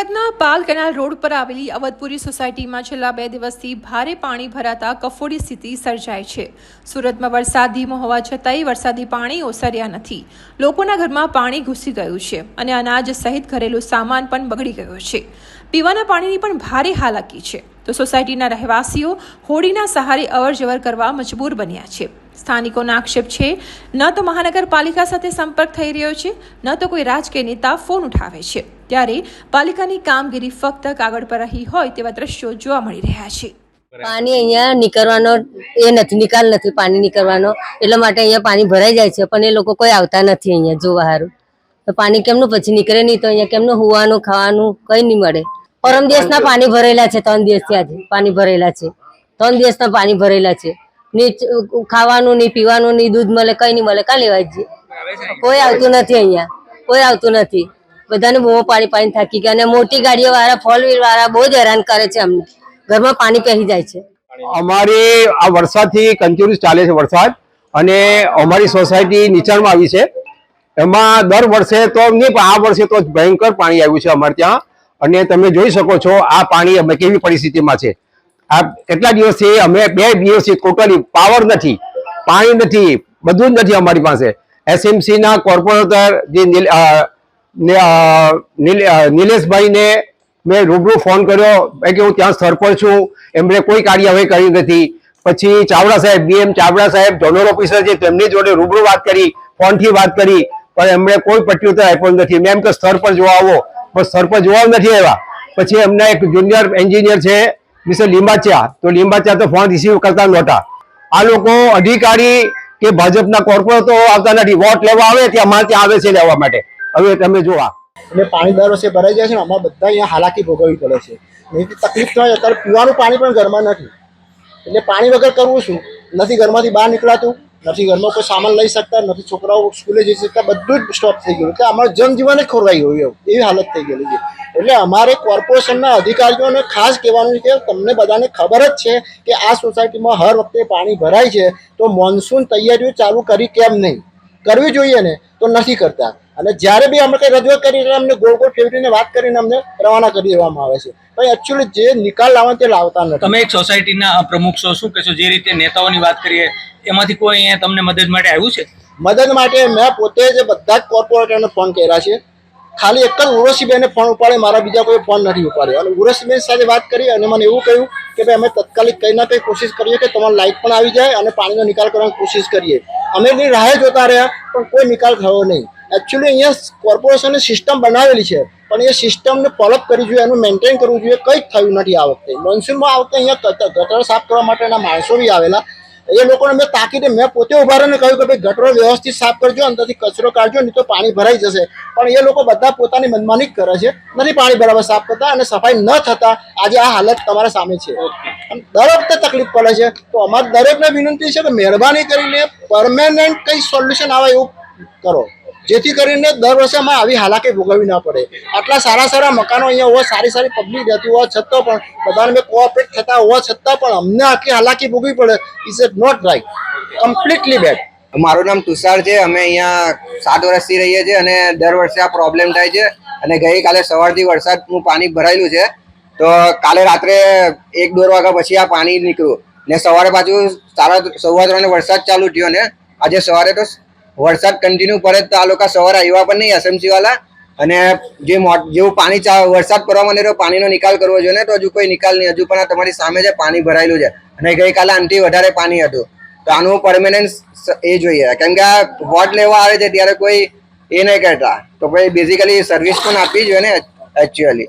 સુરતના પાલ canal road પર આવેલી અવધપુરી સોસાયટીમાં છેલ્લા બે દિવસથી ભારે પાણી ભરાતા કફોડી સ્થિતિ સર્જાય છે. સુરતમાં વરસાદ ધીમો હોવા છતાંય વરસાદી પાણી ઓસર્યા નથી. લોકોના ઘરમાં પાણી ઘૂસી ગયું છે અને અનાજ સહિત ઘરેલું સામાન પણ બગડી ગયો છે. પીવાના પાણીની પણ ભારે હાલાકી છે. તો સોસાયટીના રહેવાસીઓ હોડીના સહારે અવરજવર કરવા મજબૂર બન્યા છે. સ્થાનિકોનો આક્ષેપ છે, ન તો મહાનગરપાલિકા સાથે સંપર્ક થઈ રહ્યો છે, ન તો કોઈ રાજકીય નેતા ફોન ઉઠાવે છે. ત્યારે પાલિકાની કામગીરી ફક્ત કાગળ પર રહી હોય તેવા દ્રશ્યો જોવા મળી રહ્યા છે. પાણી અહીંયા નીકળવાનો, એ નથી, નિકાલ નથી પાણી નીકળવાનો. એટલા માટે અહીંયા પાણી ભરાઈ જાય છે, પણ એ લોકો કોઈ આવતા નથી અહીંયા જોવા હારું. તો પાણી કેમનું પછી નીકળે નહીં, તો અહીંયા કેમનું હોવાનું, ખાવાનું, કઈ નહીં મળે. પરમ દિવસના પાણી ભરેલા છે, ત્રણ દિવસથી આજે પાણી ભરેલા છે. ત્રણ દિવસના પાણી ભરેલા છે. ની ખાવાનું નહીં, પીવાનું નહીં, દૂધ મળે, કઈ નહીં મળે કાં લેવા જઈએ કોઈ આવતું નથી અહીંયા, કોઈ આવતું નથી. બધાને બહુ પાણી પાણી થાકી ગયા. અને મોટી ગાડીઓ વાળા ફોર વાળા બહુ જ હેરાન કરે છે અમને. ઘરમાં પાણી પહેરી જાય છે. અમારી આ વરસાદથી કન્ટિન્યુઅસ ચાલે છે વરસાદ. અને અમારી સોસાયટી નીચાણમાં આવી છે. એમાં દર વર્ષે તો નહીં પણ આ વર્ષે તો ભયંકર પાણી આવ્યું છે અમારે ત્યાં. અને તમે જોઈ શકો છો, આ પાણી અમે કેવી પરિસ્થિતિમાં છે. આ કેટલા દિવસથી અમે બે દિવસથી ટોટલી પાવર નથી, પાણી નથી, બધું જ નથી અમારી પાસે. એસએમસીના કોર્પોરેટર જે નિલેશભાઈને મેં રૂબરૂ ફોન કર્યો. મેં કે હું ત્યાં સ્થળ પર છું. એમણે કોઈ કાર્યવાહી કરી નથી. પછી ચાવડા સાહેબ બીએમ ચાવડા સાહેબ, ઝોનલ ઓફિસર છે તેમની જોડે રૂબરૂ વાત કરી, ફોનથી વાત કરી, પણ એમણે કોઈ પ્રત્યુત્તર આપ્યો નથી. મેં એમ કે સ્થળ પર જોવા આવો. પણ સ્થળ પર જોવા નથી આવ્યા. પછી એમના એક જુનિયર એન્જિનિયર છે, મિસ્ટર લીંબાચા તો લીંબાચા તો ફોન રિસીવ કરતા નહોતા. આ લોકો અધિકારી કે ભાજપના કોર્પોરેટરો આવતા નથી. વોટ લેવા આવે, ત્યાં અમારે ત્યાં આવે છે લેવા માટે. હવે તમે જોવા. એટલે પાણી દર વર્ષે ભરાઈ જાય છે ને અમારે બધા અહીંયા હાલાકી ભોગવવી પડે છે. નહીં તકલીફ થાય, અત્યારે પીવાનું પાણી પણ ઘરમાં નથી. એટલે પાણી વગર કરવું શું? નથી ઘરમાંથી બહાર નીકળાતું, નથી ઘરમાં કોઈ સામાન લઈ શકતા, નથી છોકરાઓ સ્કૂલે જઈ શકતા, બધું જ સ્ટોપ થઈ ગયું. એટલે અમારું જનજીવન જ ખોરવાઈ ગયું એવું, એવી હાલત થઈ ગયેલી છે. એટલે અમારે કોર્પોરેશનના અધિકારીઓને ખાસ કહેવાનું છે કે તમને બધાને ખબર જ છે કે આ સોસાયટીમાં હર વખતે પાણી ભરાય છે, તો મોન્સૂન તૈયારીઓ ચાલુ કરી કેમ નહીં? કરવી જોઈએ ને, તો નથી કરતા. અને જ્યારે બી અમે કંઈ રજૂઆત કરી એટલે અમને ગોળ ગોળ ફેરવીને વાત કરીને અમને રવાના કરી દેવામાં આવે છે. પણ એકચ્યુઅલી જે નિકાલ લાવવા તે લાવતા નથી. તમે એક સોસાયટીના પ્રમુખ છો શું કહેશો? જે રીતે નેતાઓની વાત કરીએ એમાંથી કોઈ અહીંયા તમને મદદ માટે આવ્યું છે? મદદ માટે મેં પોતે જ બધા જ કોર્પોરેટરને ફોન કર્યા છે. ખાલી એક જ ઉર્વશીબેને ફોન ઉપાડે મારા બીજા કોઈ ફોન નથી ઉપાડ્યો. અને ઉર્વશીબેન સાથે વાત કરી અને મને એવું કહ્યું કે ભાઈ અમે તત્કાલિક કંઈ ના કંઈ કોશિશ કરીએ કે તમારી લાઇટ પણ આવી જાય અને પાણીનો નિકાલ કરવાની કોશિશ કરીએ. અમે એની રાહે જોતા રહ્યા પણ કોઈ નિકાલ થયો નહીં. એકચ્યુઅલી અહીંયા કોર્પોરેશને સિસ્ટમ બનાવેલી છે. પણ એ સિસ્ટમને ફોલોઅપ કરવી જોઈએ એનું મેન્ટેન કરવું જોઈએ કંઈ જ થયું નથી આ વખતે. મોન્સૂનમાં આ વખતે અહીંયા ગટર ગટર સાફ કરવા માટેના માણસો બી આવેલા. એ લોકોને મેં તાકીદે મેં પોતે ઊભા રહીને કહ્યું કે ભાઈ ગટરો વ્યવસ્થિત સાફ કરજો અંદરથી કચરો કાઢજો નહીં તો પાણી ભરાઈ જશે. પણ એ લોકો બધા પોતાની મનમાની જ કરે છે. નથી પાણી બરાબર સાફ કરતા અને સફાઈ ન થતા આજે આ હાલત તમારા સામે છે. દર વખતે તકલીફ પડે છે. તો અમારે દરેકને વિનંતી છે કે મહેરબાની કરીને પરમેનન્ટ કંઈ સોલ્યુશન આવે એવું કરો. જેથી કરીને દર વર્ષે અમે આવી હાલાકી ભોગવવી ના પડે. આટલા સારા સારા મકાનો અહીંયા હોવા, સારી સારી પબ્લિક રહેતી હોવા છતાં પણ બધાને મેં કોઓપરેટ થતા હોવા છતાં પણ અમને આટલી હાલાકી ભોગવી પડે is it not right completely bad મારું નામ તુષાર છે. અમે અહીંયા સાત વર્ષથી રહીએ છીએ અને દર વર્ષે આ પ્રોબ્લેમ થાય છે. અને ગઈકાલે સવારથી વરસાદનું પાણી ભરાયેલું છે. તો કાલે રાત્રે એક દોઢ વાગ્યા પછી આ પાણી નીકળ્યું. ને સવારે પાછું સાડા સવા ત્રણે વરસાદ ચાલુ થયો ને આજે સવારે તો વરસાદ કન્ટિન્યુ પડે તો આ લોકો સવારે આવ્યા પણ નહીં એસએમસી વાળા અને જે જેવું પાણી વરસાદ પડવા માંડે પાણીનો નિકાલ કરવો જોઈએ ને, તો હજુ કોઈ નિકાલ નહીં. હજુ પણ તમારી સામે જે પાણી ભરાયેલું છે. અને ગઈકાલે આનથી વધારે પાણી હતું. તો આનું પરમેનન્ટ એ જોઈએ. કેમ કે આ વોટ લેવા આવે છે, ત્યારે કોઈ એ નહીં કરતા તો પછી બેઝિકલી સર્વિસ પણ આપવી જોઈએ ને એકચ્યુઅલી